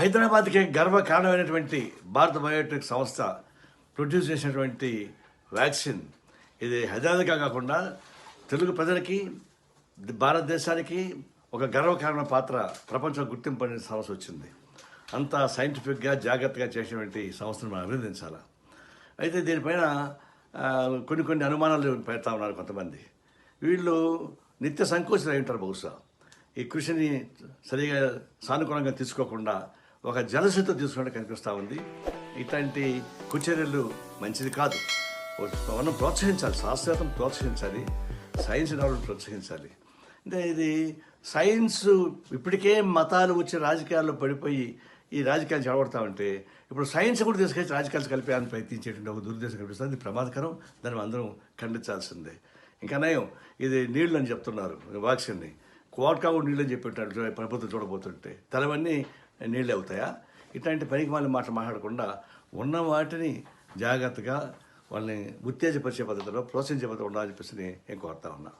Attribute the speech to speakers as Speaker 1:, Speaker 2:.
Speaker 1: హైదరాబాద్కి గర్వకారణమైనటువంటి భారత బయోటెక్ సంస్థ ప్రొడ్యూస్ చేసినటువంటి వ్యాక్సిన్. ఇది హైదరాబాద్గా కాకుండా తెలుగు ప్రజలకి భారతదేశానికి ఒక గర్వకారణ పాత్ర ప్రపంచం గుర్తింపు అనే సమస్య వచ్చింది. అంత సైంటిఫిక్గా జాగ్రత్తగా చేసినటువంటి సంస్థను మనం అభినందించాలి. అయితే దీనిపైన కొన్ని కొన్ని అనుమానాలు పెడతా ఉన్నారు కొంతమంది. వీళ్ళు నిత్య సంకోచం అయి ఉంటారు బహుశా. ఈ కృషిని సరిగా సానుకూలంగా తీసుకోకుండా ఒక జలసితో తీసుకున్నట్టు కనిపిస్తూ ఉంది. ఇట్లాంటి కుచర్యలు మంచిది కాదు. మనం ప్రోత్సహించాలి శాస్త్రవేత్తం ప్రోత్సహించాలి సైన్స్ డెవలప్ ప్రోత్సహించాలి. అంటే ఇది సైన్స్ ఇప్పటికే మతాలు వచ్చి రాజకీయాల్లో పడిపోయి ఈ రాజకీయాలు చెడగొడతా ఉంటే ఇప్పుడు సైన్స్ కూడా తీసుకొచ్చి రాజకీయాలు కలిపేయాలని ప్రయత్నించేటువంటి ఒక దురుద్దేశం కనిపిస్తుంది. ప్రమాదకరం. దాన్ని అందరం ఖండించాల్సిందే. ఇంకా నయం ఇది నీళ్ళు అని చెప్తున్నారు వ్యాక్సిన్ని కోట్కా కూడా నీళ్ళు అని చెప్పేటట్టు ప్రభుత్వం చూడబోతుంటే. తలవన్నీ నీళ్ళు అవుతాయా? ఇట్లాంటి పనికి మళ్ళీ మాట మాట్లాడకుండా ఉన్న వాటిని జాగ్రత్తగా వాళ్ళని ఉత్తేజపరిచే పద్ధతిలో ప్రోత్సహించే పద్ధతిలో ఉండాలని చెప్పేసి నేను కోరుతా ఉన్నా.